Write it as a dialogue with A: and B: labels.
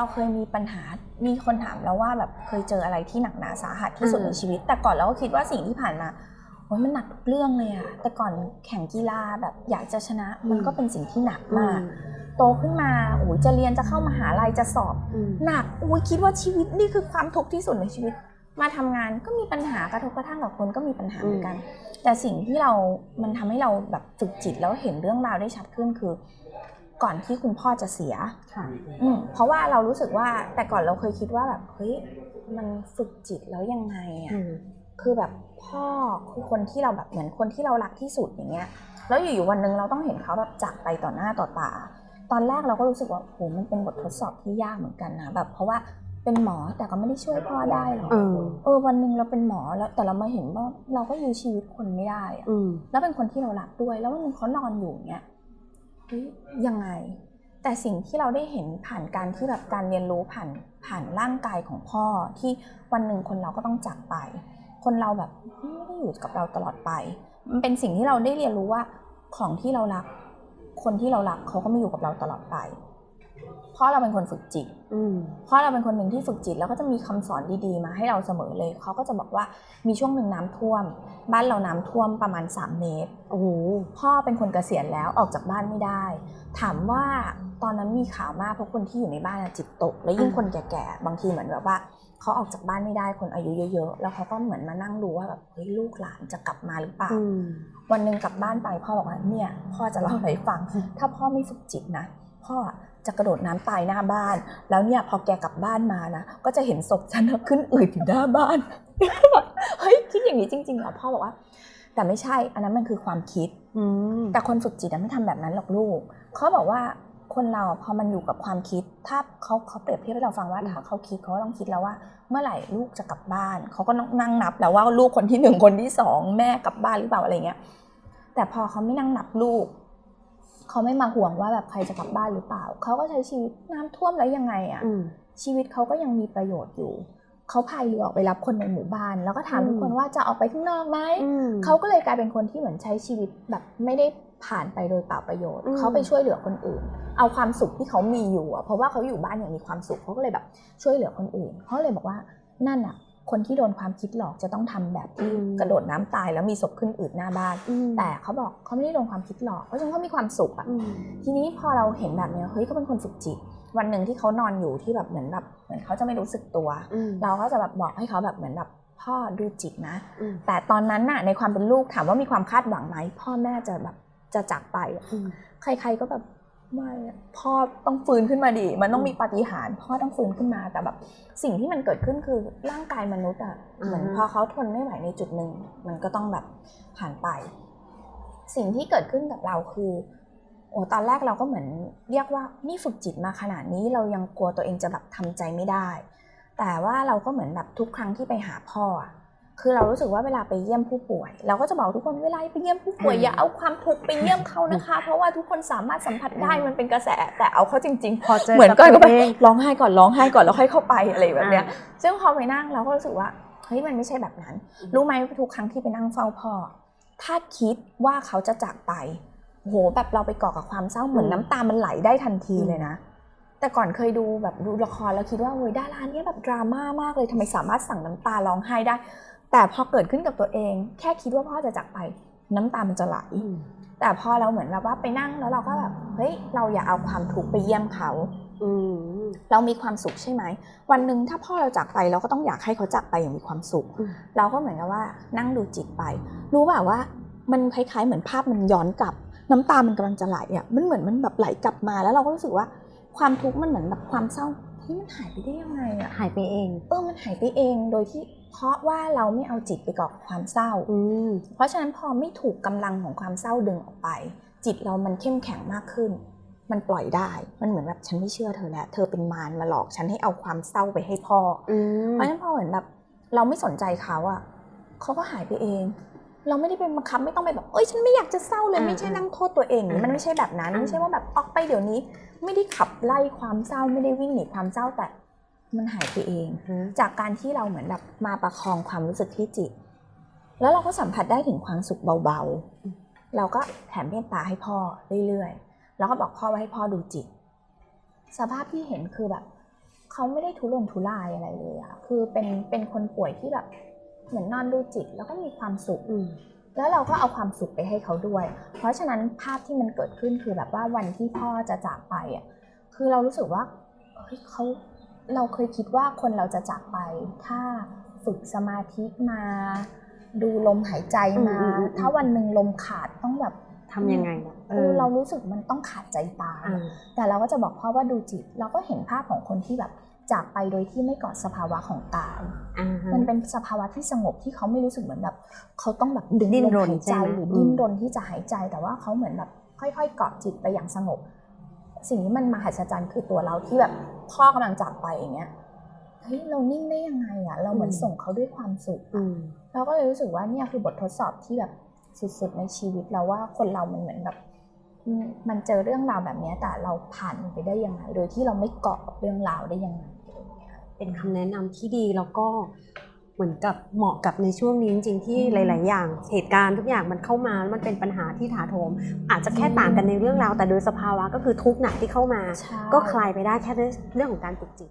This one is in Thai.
A: เราเคยมีปัญหา มีคนถามเราว่าแบบเคยเจออะไรที่หนักหนาสาหัสที่สุด
B: อืม
A: ในชีวิต แต่ก่อนเราก็คิดว่าสิ่งที่ผ่านมาโอ้ยมันหนักทุกเรื่องเลยอะแต่ก่อนแข่งกีฬาแบบอยากจะชนะมันก็เป็นสิ่งที่หนักมาก โตขึ้นมาโอ้ยจะเรียนจะเข้ามหาลัยจะสอบ
B: อืม
A: หนักอุ้ยคิดว่าชีวิตนี่คือความทุกข์ที่สุดในชีวิต มาทำงานก็มีปัญหากระทบกระทั่งกับคนก็มีปัญหาเหมือนกัน แต่สิ่งที่เรา มันทำให้เราแบบฝึกจิตแล้วเห็นเรื่องราวได้ชัดขึ้นคือ ก่อนที่คุณพ่อจะเสีย
B: ค่ะ
A: อืมเพราะว่าเรารู้สึกว่าแต่ก่อนเราเคยคิดว่าแบบเฮ้ยมันฝึกจิตแล้วยังไงอะ
B: อืม
A: คือแบบพ่อคือคนที่เราแบบเหมือนคนที่เรารักที่สุดอย่างเงี้ย แล้วอยู่ๆวันหนึ่งเราต้องเห็นเขาแบบจากไปต่อหน้าต่อตา ตอนแรกเราก็รู้สึกว่าโหมันเป็นบททดสอบที่ยากเหมือนกันนะแบบเพราะว่าเป็นหมอแต่ก็ไม่ได้ช่วยพ่อได้หรอก
B: เออ
A: เออวันหนึ่งเราเป็นหมอแล้วแต่เรามาเห็นว่าเราก็ยื้อชีวิตคนไม่ได้อะ
B: อืม
A: แล้วเป็นคนที่เรารักด้วย แล้ววันหนึงเขานอนอยู่เนี้ยเฮ้ ยังไง แต่สิ่งที่เราได้เห็นผ่านการที่แบบการเรียนรู้ผ่านผ่านร่างกายของพ่อที่วันหนึ่งคนเราก็ต้องจากไป คนเราแบบไม่ได้อยู่กับเราตลอดไป มันเป็นสิ่งที่เราได้เรียนรู้ว่าของที่เรารัก คนที่เรารักเขาก็ไม่อยู่กับเราตลอดไป พราะเราเป็นคนฝึกจิต
B: อืม
A: เพราะเราเป็นคนหนึ่งที่ฝึกจิต แล้วก็จะมีคำสอนดีๆ มาให้เราเสมอเลย เขาก็จะบอกว่ามีช่วงหนึ่งน้ำท่วม บ้านเราน้ำท่วมประมาณ 3 เมตร
B: โอ้โห
A: พ่อเป็นคนเกษียณแล้วออกจากบ้านไม่ได้ ถามว่าตอนนั้นมีข่าวมากเพราะคนที่อยู่ในบ้านอะจิตตก และยิ่งคนแก่ๆ บางทีเหมือนแบบว่าเขาออกจากบ้านไม่ได้คนอายุเยอะๆ แล้วเขาก็เหมือนมานั่งดูว่าแบบเฮ้ยลูกหลานจะกลับมาหรือเปล่า
B: อืม
A: วันหนึ่งกลับบ้านไปพ่อบอกว่าเนี่ยพ่อจะเล่าอะไรให้ฟัง ถ้าพ่อไม่ฝึกจิตนะ พ่อจะกระโดดน้ำตายหน้าบ้าน แล้วเนี่ยพอแกกลับบ้านมานะก็จะเห็นศพฉันนะขึ้นอืดอยู่หน้าบ้านแบบเฮ้ยคิดอย่างนี้จริงๆเหรอพ่อบอกว่า แต่ไม่ใช่อันนั้นมันคือความคิด
B: อืม
A: แต่คนฝึกจิตอะไม่ทำแบบนั้นหรอกลูกเขาบอกว่าคนเราพอมันอยู่กับความคิด ถ้าเขาเขาเปรียบเทียบให้เราฟังว่า
B: อืม
A: ถ้าเขาคิดเขาก็ต้องคิดแล้วว่า เมื่อไหร่ลูกจะกลับบ้าน เขาก็ต้องนั่งนับแล้วว่าลูกคนที่หนึ่งคนที่สองแม่กลับบ้านหรือเปล่าอะไรเงี้ยแต่พอเขาไม่นั่งนับลูก เขาไม่มาห่วงว่าแบบใครจะกลับบ้านหรือเปล่า เขาก็ใช้ชีวิตน้ำท่วมแล้วยังไงอะ
B: อืม
A: ชีวิตเขาก็ยังมีประโยชน์อยู่ เขาพายเรือออกไปรับคนในหมู่บ้าน แล้วก็ถาม
B: อืม
A: ทุกคนว่าจะออกไปข้างนอกไหม
B: อืม
A: เขาก็เลยกลายเป็นคนที่เหมือนใช้ชีวิตแบบไม่ได้ผ่านไปโดยเปล่าประโยชน์
B: อืม
A: เขาไปช่วยเหลือคนอื่น เอาความสุขที่เขามีอยู่อะเพราะว่าเขาอยู่บ้านอย่างมีความสุขเขาก็เลยแบบช่วยเหลือคนอื่นเขาเลยบอกว่านั่นอะ คนที่โดนความคิดหลอกจะต้องทำแบบที่กระโดดน้ำตายแล้วมีศพขึ้นอืดหน้าบ้าน
B: อืม
A: แต่เขาบอกเขาไม่ได้โดนความคิดหลอกเพราะฉะนั้นเขามีความสุขอะ
B: อืม
A: ทีนี้พอเราเห็นแบบเนี้ยเฮ้ยก็เป็นคนฝึกจิต วันหนึ่งที่เขานอนอยู่ที่แบบเหมือนแบบเหมือนเขาจะไม่รู้สึกตัว
B: อืม
A: เราก็จะแบบบอกให้เขาแบบเหมือนแบบพ่อดูจิตนะ
B: อืม
A: แต่ตอนนั้นน่ะในความเป็นลูกถามว่ามีความคาดหวังไหมพ่อแม่จะแบบจะจากไปอะ
B: อืม
A: ใครๆก็แบบ ไม่อะพ่อต้องฟื้นขึ้นมาดิมันต้องมีปาฏิหาริย์พ่อต้องฟื้นขึ้นมาแต่แบบ สิ่งที่มันเกิดขึ้นคือร่างกายมนุษย์อะ
B: อ่า
A: เหมือนพอเขาทนไม่ไหวในจุดหนึ่งมันก็ต้องแบบผ่านไป สิ่งที่เกิดขึ้นกับเราคือ โอ้ตอนแรกเราก็เหมือน เรียกว่านี่ฝึกจิตมาขนาดนี้เรายังกลัวตัวเองจะแบบทำใจไม่ได้ แต่ว่าเราก็เหมือนแบบทุกครั้งที่ไปหาพ่ออะ คือเรารู้สึกว่าเวลาไปเยี่ยมผู้ป่วย เราก็จะบอกทุกคนเวลาไปเยี่ยมผู้ป่วย
B: อืม
A: อย่าเอาความทุกข์ไปเยี่ยมเขานะคะ เพราะว่าทุกคนสามารถสัมผัสได้
B: อืม
A: มันเป็นกระแส แต่เอาเขาจริง
B: พอเจ
A: ๆ
B: อ
A: เหมือนก้อยก็
B: บ
A: ไป
B: ตัวเอง
A: ร้องไห้ก่อนร้องไห้ก่อนแล้วค่อยเข้าไปอะไรแบบเนี้ย
B: อ่า
A: ซึ่งพอไปนั่งเราก็รู้สึกว่าเฮ้ยมันไม่ใช่แบบนั้น
B: อืม
A: รู้ไหมทุกครั้งที่ไปนั่งเฝ้าพ่อถ้าคิดว่าเขาจะจากไปโหแบบเราไปเกาะกับความเศร้าเหมือนน้ำตามันไหลได้ทันทีเลยนะแต่ก่อนเคยดูแบบดูละครแล้วคิดว่าเฮ้ยดาราเนี้ยแบบดราม่ามากเลยทำไมสามารถสั่งน้ำตาร้องไห้ได้ แต่พอเกิดขึ้นกับตัวเอง แค่คิดว่าพ่อจะจากไป น้ำตามันจะไหล
B: อืม
A: แต่พอเราเหมือนแบบว่าไปนั่งแล้วเราก็แบบเฮ้ยเราอย่าเอาความทุกข์ไปเยี่ยมเขา
B: อืม
A: เรามีความสุขใช่ไหม วันหนึ่งถ้าพ่อเราจากไปเราก็ต้องอยากให้เขาจากไปอย่างมีความสุข
B: อืม
A: เราก็เหมือนกับว่านั่งดูจิตไป รู้ป่าว่ามันคล้ายๆ เหมือนภาพมันย้อนกลับ น้ำตามันกำลังจะไหลอะมันเหมือนมันแบบไหลกลับมาแล้วเราก็รู้สึกว่าความทุกข์มันเหมือนแบบความเศร้าเฮ้ยมันหายไปได้ยังไงอะ
B: หายไปเอง
A: เออมันหายไปเองโดยที่ เพราะว่าเราไม่เอาจิตไปเกาะกับความเศร้า
B: อืม
A: เพราะฉะนั้นพอไม่ถูกกำลังของความเศร้าดึงออกไป จิตเรามันเข้มแข็งมากขึ้น มันปล่อยได้ มันเหมือนแบบฉันไม่เชื่อเธอแล้วเธอเป็นมารมาหลอกฉันให้เอาความเศร้าไปให้พ่อ
B: อืม
A: เพราะฉะนั้นพอเหมือนแบบเราไม่สนใจเขาอะเขาก็หายไปเอง เราไม่ได้เป็นบังคับไม่ต้องไปแบบเอ้ยฉันไม่อยากจะเศร้าเลย
B: อ่า
A: ไม่ใช่นั่งโทษตัวเอง
B: อ่ามั
A: มันไม่ใช่แบบนั้น
B: อ่า
A: ไม่ใช่ว่าแบบออกไปเดี๋ยวนี้ ไม่ได้ขับไล่ความเศร้าไม่ได้วิ่งหนีความเศร้าแต่ มันหายไปเอง
B: อืม
A: จากการที่เราเหมือนแบบมาประคองความรู้สึกที่จิต แล้วเราก็สัมผัสได้ถึงความสุขเบาๆ เราก็แถมเมตตาให้พ่อเรื่อยๆ แล้วก็บอกพ่อว่าให้พ่อดูจิต สภาพที่เห็นคือแบบเขาไม่ได้ทุรนทุรายอะไรเลยอะคือเป็นเป็นคนป่วยที่แบบเหมือนนอนดูจิต แล้วก็มีความสุข
B: อืม
A: แล้วเราก็เอาความสุขไปให้เขาด้วย เพราะฉะนั้นภาพที่มันเกิดขึ้นคือแบบว่าวันที่พ่อจะจากไปอะ คือเรารู้สึกว่าเฮ้ยเขา เราเคยคิดว่าคนเราจะจากไป ถ้าฝึกสมาธิมา ดูลมหายใจมา
B: อืมอืมอืม
A: ถ้าวันหนึ่งลมขาดต้องแบบ
B: ทำยังไงเนี่ย
A: เออเรารู้สึกมันต้องขาดใจตาย
B: อ่า
A: แต่เราก็จะบอกพ่อว่าดูจิต เราก็เห็นภาพของคนที่แบบจากไปโดยที่ไม่กอดสภาวะของตาย
B: อ่าฮะ
A: มันเป็นสภาวะที่สงบที่เขาไม่รู้สึกเหมือนแบบ เขาต้องแบบดึง
B: ดิ้น
A: ลม
B: รน
A: หายใจ
B: ใช่ไหม
A: หรือ
B: อืม
A: ดิ้นรนที่จะหายใจ แต่ว่าเขาเหมือนแบบค่อยๆเกาะจิตไปอย่างสงบ สิ่งที่มันมหัศจรรย์คือตัวเราที่แบบพ่อกำลังจากไปอย่างเงี้ยเฮ้ยเรานิ่งได้ยังไงอะเราเหมือนส่งเขาด้วยความสุข
B: อืม
A: เราก็เลยรู้สึกว่าเนี่ยคือบททดสอบที่แบบสุดๆในชีวิตเราว่าคนเรามันเหมือนแบบอืมมันเจอเรื่องราวแบบเนี้ยแต่เราผ่านมันไปได้ยังไง โดยที่เราไม่เกาะกับเรื่องราวได้ยังไงอะไรอย่างเงี้ย
B: เป็นคำแนะนำที่ดีแล้วก็ เหมือนกับเหมาะกับในช่วงนี้จริงๆที่
A: อืม
B: หลาย ๆ อย่าง เหตุการณ์ทุกอย่างมันเข้ามาแล้วมันเป็นปัญหาที่ถาโถม อาจจะแค่
A: อืม
B: ต่างกันในเรื่องราวแต่โดยสภาวะก็คือทุกข์หนักที่เข้ามา
A: ใช่
B: ก็คลายไปได้แค่ด้วยเรื่องของการฝึกจิต